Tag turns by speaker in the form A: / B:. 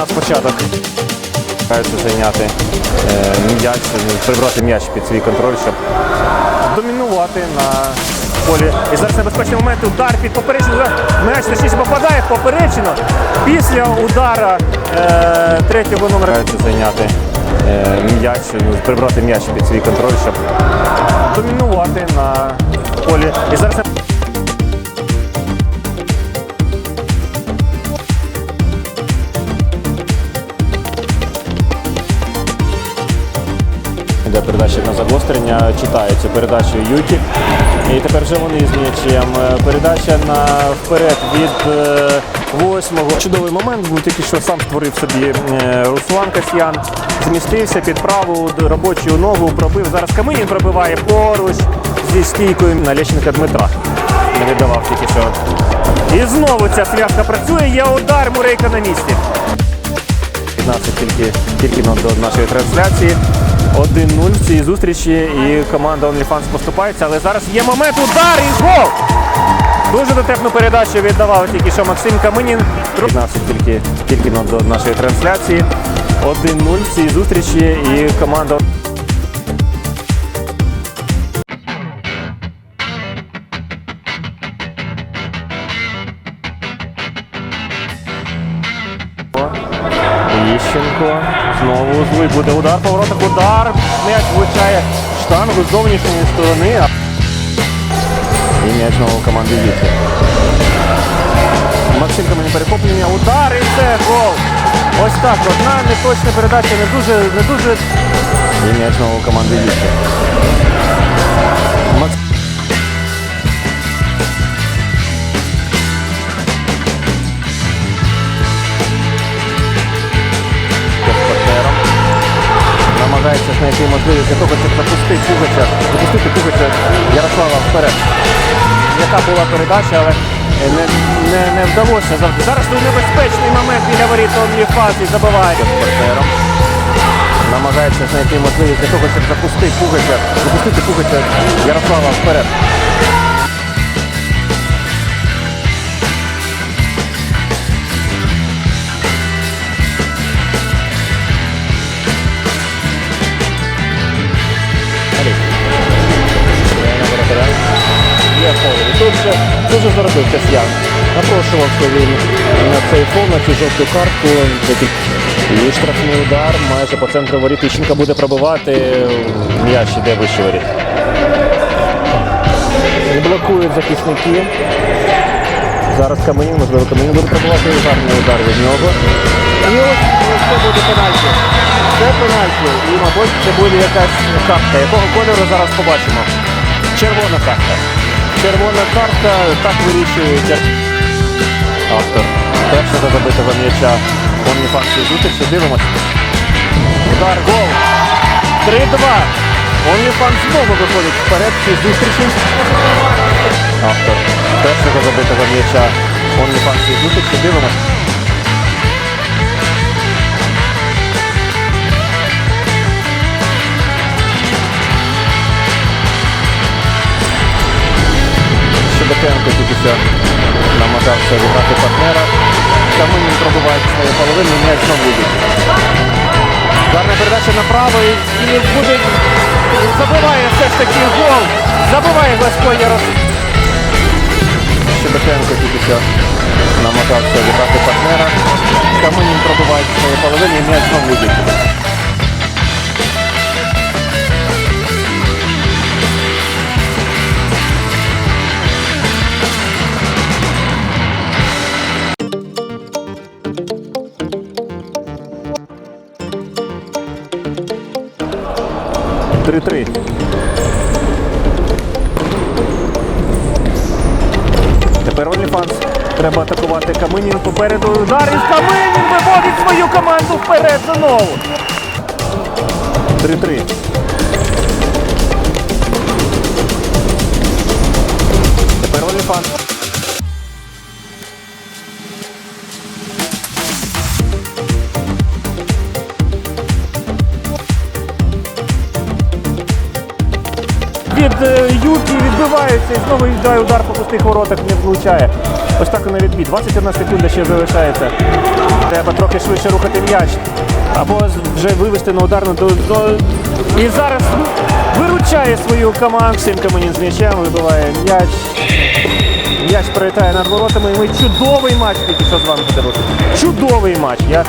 A: початок. Намагаються зайняти е, м'яч, прибрати м'яч під свій контроль, щоб домінувати на полі. І зараз небезпечний момент. Удар під поперечину. М'яч точніше попадає в поперечину. Після удара е, третього номера зайняти е, м'яч, прибрати м'яч під свій контроль, щоб домінувати на полі. І зараз Передача на загострення, читає цю передачу Юті. І тепер вже вони з м'ячем. Е, Передача на вперед від е, восьмого. Чудовий момент, був тільки що сам створив собі е, Руслан Касьян. Змістився під праву робочу ногу, пробив. Зараз Каминін пробиває поруч зі стійкою на Лещенка Дмитра. Не віддавав тільки що. І знову ця связка працює. Є удар Мурейка на місці. 15 тільки, тільки до нашої трансляції. 1-0 в цій зустрічі і команда OnlyFans поступається, але зараз є момент удар і гол! Дуже дотепну передачу віддавав тільки що Максим Каминін. 15 тільки, тільки до нашої трансляції. 1-0 в цій зустрічі і команда Іщенко. Знову злий буде удар, повороток, удар. М'яч влучає штангу з зовнішньої сторони. І м'яч знову команди Віти. Максимка мені перехоплення, удар і це гол. Ось так. Одна неточна передача, не дуже, не дуже. І м'яч знову команди Віти. Знайти можливість для того, щоб запустити Пугача, запустити Пугача Ярослава вперед. Яка була передача, але не, не, не вдалося завжди. Зараз у небезпечний момент біля воріт Онліфазі забиває партнером. Намагається знайти можливість для того, щоб запустити Пугача, запустити Пугача Ярослава вперед. Фол. І тут же дуже заробив Касьян. Напрошувався він на цей фол, на цю жовту картку. І штрафний удар майже по центру воріт. Іщенка буде пробивати. М'яч іде вище воріт. Блокують захисники. Зараз Каменін, можливо, Каменін буде пробувати гарний удар від нього. І ось ось це буде пенальті. Це пенальті. І, мабуть, це буде якась картка. Якого кольору зараз побачимо? Червона картка. Червона картка так вирішується. автор першого забитого м'яча OnlyFans зустрічі. Дивимося. Удар, гол. 3-2. OnlyFans знову виходить вперед в цій зустрічі. Автор першого забитого м'яча OnlyFans зустрічі. Дивимось. намагався намагався віддати партнера. Камин пробиває свою половину, м'яч знову вийде. Гарна передача направо і буде забиває все ж таки гол. Забиває Глазко Ярос. Тільки намагався віддати партнера. Камин пробиває свою половину, м'яч знову вийде. 3-3. Тепер Оліфанс. Треба атакувати Каменін попереду. Удар із Каменін виводить свою команду вперед знову. 3-3. Тепер Оліфанс. Відбивається і знову йде удар по пустих воротах, не влучає. Ось так і на відбій. 21 секунда ще залишається. Треба трохи швидше рухати м'яч. Або вже вивести на ударну до. І зараз виручає свою команду. Сім Каменін з м'ячем вибиває м'яч. М'яч пролітає над воротами. І ми чудовий матч тільки що з вами подарунок. Чудовий матч. Я